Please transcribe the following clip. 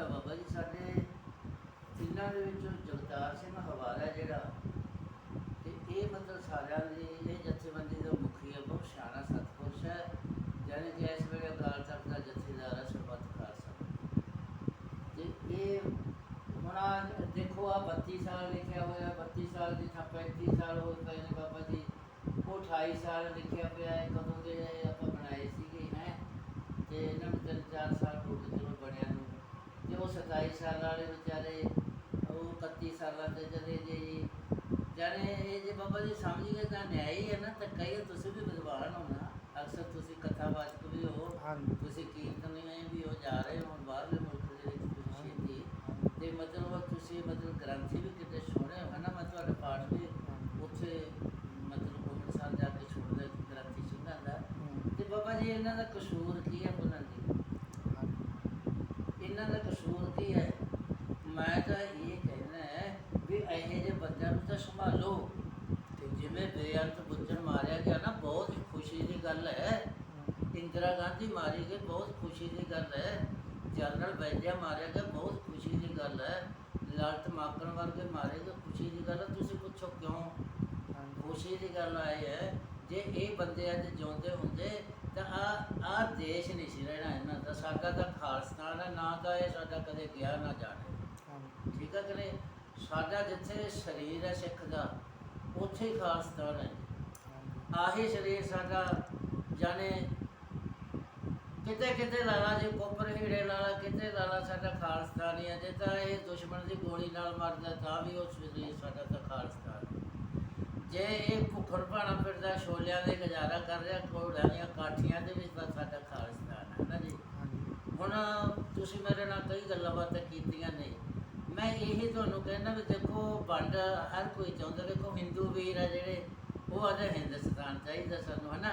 ਹੈ ਬਾਬਾ ਜੀ ਸਾਡੇ ਤਿੰਨਾਂ ਦੇ ਵਿੱਚੋਂ ਜਗਤਾਰ ਸਿੰਘ ਹਵਾਰਾ ਜਿਹੜਾ, ਤੇ ਇਹ ਮਤਲਬ ਸਾਰਿਆਂ ਦੀ ਇਹ ਜਥੇਬੰਦੀ ਦਾ ਮੁਖੀ ਹੈ, ਬਹੁਤ ਸਿਆਣਾ ਸਤਪੁਰਸ਼ ਹੈ ਜਾਨੇ ਕਿ ਇਸ ਵੇਲੇ ਅਕਾਲ ਤਖਤ ਦਾ ਜਥੇਦਾਰ ਹੈ ਸਰਬੱਤ ਖਾਲਸਾ। ਤੇ ਇਹ ਹੁਣ ਆਹ ਦੇਖੋ ਆ 32 ਸਾਲ ਲਿਖਿਆ ਹੋਇਆ 32 ਸਾਲ ਦੀ ਥਾਂ 35 ਸਾਲ ਹੋ ਗਏ ਨੇ ਬਾਬਾ ਜੀ, ਉਹ 28 ਸਾਲ ਲਿਖਿਆ ਪਿਆ ਹੈ, ਕਦੋਂ ਦੇ ਇਹ ਆਪਾਂ ਬਣਾਏ ਸੀਗੇ ਹੈ ਤੇ ਇਹਨਾਂ ਨੂੰ ਤਿੰਨ ਚਾਰ ਸਾਲ ਹੋ ਗਏ ਚਲੋ ਬਣਿਆ ਨੂੰ 27 ਸਾਲ ਵਾਲੇ ਵਿਚਾਰੇ ਉਹ 31 ਸਾਲਾਂ ਤੇ ਚਲੇ ਗਏ ਜੀ। ਜਾਨੇ ਇਹ ਜੇ ਬਾਬਾ ਜੀ ਸਮਝ ਗਏ ਤਾਂ ਨਿਆਂ ਹੀ ਹੈ ਨਾ ਤਾਂ ਕਈ ਤੁਸੀਂ ਵੀ ਵਿਦਵਾਨ ਹੋ ਨਾ। ਅਕਸਰ ਤੁਸੀਂ ਕਥਾਵਾਚਕ ਵੀ ਹੋ ਹਾਂਜੀ। ਤੁਸੀਂ ਕੀਰਤਨੀਏ ਵੀ ਹੋ ਜਾ ਰਹੇ ਹੋ ਬਾਹਰਲੇ ਮੁਲਕ ਦੇ ਵਿੱਚ ਤੁਸੀਂ ਛੇਤੀ। ਤੇ ਮਤਲਬ ਤੁਸੀਂ ਮਤਲਬ ਗ੍ਰੰਥੀ ਵੀ ਕਿਤੇ ਸੁਣੇ ਹੋ ਨਾ ਮੈਂ ਤੁਹਾਡਾ ਪਾਠ ਵੀ ਉੱਥੇ ਮਤਲਬ ਅੰਮ੍ਰਿਤਸਰ ਜਾ ਕੇ ਸੁਣਦਾ ਗ੍ਰੰਥੀ ਸਿੰਘਾਂ ਦਾ। ਤੇ ਬਾਬਾ ਜੀ ਇਹਨਾਂ ਦਾ ਕਸੂਰ ਕੀ ਹੈ? ਦੀ ਇਹਨਾਂ ਦਾ ਕਸੂਰ ਕੀ ਹੈ? ਮੈਂ ਤਾਂ ਇਹ ਕਹਿਣਾ ਹੈ ਵੀ ਇਹੋ ਜਿਹੇ ਬੰਦਿਆਂ ਨੂੰ ਤਾਂ ਸੰਭਾਲੋ। ਤੇ ਜਿਵੇਂ ਬੇਅੰਤ ਬੁੱਝਣ ਮਾਰਿਆ ਗਿਆ ਨਾ, ਬਹੁਤ ਖੁਸ਼ੀ ਦੀ ਗੱਲ ਹੈ। ਇੰਦਰਾ ਗਾਂਧੀ ਮਾਰੀ ਗਈ ਬਹੁਤ ਖੁਸ਼ੀ ਦੀ ਗੱਲ ਹੈ। ਜਨਰਲ ਵੈਜਿਆ ਮਾਰਿਆ ਗਿਆ, ਬਹੁਤ ਖੁਸ਼ੀ ਦੀ ਗੱਲ ਹੈ। ਲਾਲਟ ਮਾਕਣ ਵਰਗੇ ਮਾਰੇ ਗਏ, ਖੁਸ਼ੀ ਦੀ ਗੱਲ ਹੈ। ਤੁਸੀਂ ਪੁੱਛੋ ਕਿਉਂ? ਖੁਸ਼ੀ ਦੀ ਗੱਲ ਆਈ ਹੈ ਜੇ ਇਹ ਬੰਦੇ ਅੱਜ ਜਿਉਂਦੇ ਹੁੰਦੇ, ਤਾਂ ਆ ਆ ਦੇਸ਼ ਨਹੀਂ ਸੀ ਰਹਿਣਾ ਇਹਨਾਂ ਦਾ। ਸਾਡਾ ਤਾਂ ਖਾਲਸਤਾਨ ਹੈ ਨਾ ਤਾਂ ਇਹ ਸਾਡਾ ਕਦੇ ਗਿਆ ਨਾ ਜਾਣੇ। ਠੀਕ ਹੈ ਕਿ ਸਾਡਾ ਜਿੱਥੇ ਸਰੀਰ ਹੈ ਸਿੱਖ ਦਾ ਉੱਥੇ ਹੀ ਖਾਲਸਤਾਨ ਹੈ। ਆਹੀ ਸਰੀਰ ਸਾਡਾ ਜਾਣੇ ਕਿਤੇ ਕਿਤੇ ਲਾਲਾ ਜੀ ਕੋਪਰ ਹੀੜੇ ਲਾਲਾ ਕਿਤੇ ਲਾਲਾ ਸਾਡਾ ਖਾਲਸਤਾਨ ਹੀ ਹੈ। ਜੇ ਤਾਂ ਇਹ ਦੁਸ਼ਮਣ ਦੀ ਗੋਲੀ ਨਾਲ ਮਰਦਾ ਤਾਂ ਵੀ ਉਹ ਸਰੀਰ ਸਾਡਾ ਤਾਂ ਖਾਲਸਤਾਨ। ਜੇ ਇਹ ਭੁੱਖੜ ਭਾਣਾ ਫਿਰਦਾ ਛੋਲਿਆਂ ਦੇ ਗੁਜ਼ਾਰਾ ਕਰ ਰਿਹਾ ਘੋੜਿਆਂ ਦੀਆਂ ਕਾਠੀਆਂ ਦੇ ਵਿੱਚ ਤਾਂ ਸਾਡਾ ਖਾਲਸਤਾਨ ਹੁਣ ਤੁਸੀਂ ਮੇਰੇ ਨਾਲ ਕਈ ਗੱਲਾਂ ਬਾਤਾਂ ਕੀਤੀਆਂ ਨੇ। ਮੈਂ ਇਹੀ ਤੁਹਾਨੂੰ ਕਹਿੰਦਾ ਵੀ ਦੇਖੋ, ਵੰਡ ਹਰ ਕੋਈ ਚਾਹੁੰਦਾ, ਦੇਖੋ ਹਿੰਦੂ ਵੀਰ ਆ ਜਿਹੜੇ, ਉਹ ਆਦਾ ਹਿੰਦੁਸਤਾਨ ਚਾਹੀਦਾ ਸਾਨੂੰ, ਹਨਾ?